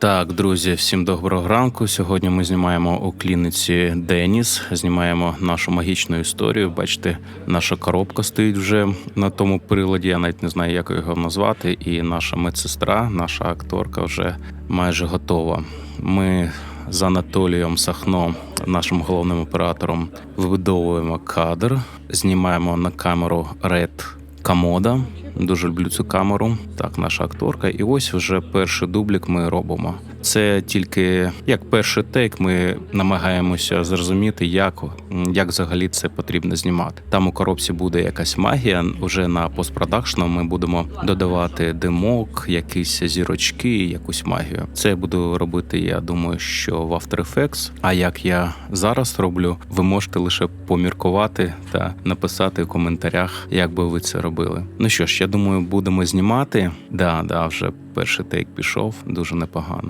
Так, друзі, всім доброго ранку. Сьогодні ми знімаємо у клініці Деніс. Знімаємо нашу магічну історію. Бачите, наша коробка стоїть вже на тому приладі. Я навіть не знаю, як його назвати. І наша медсестра, наша акторка вже майже готова. Ми з Анатолієм Сахно, нашим головним оператором, вибудовуємо кадр, знімаємо на камеру Red Камода. Дуже люблю цю камеру. Так, наша акторка. І ось вже перший дублік ми робимо. Це тільки як перший тейк. Ми намагаємося зрозуміти, як, як взагалі це потрібно знімати. Там у коробці буде якась магія. Вже на постпродакшну ми будемо додавати димок, якісь зірочки, якусь магію. Це буду робити. Я думаю, що в After Effects. А як я зараз роблю, ви можете лише поміркувати та написати в коментарях, як би ви це робили. Ну що ж, я думаю, будемо знімати. Да, да, вже перший тейк пішов дуже непогано.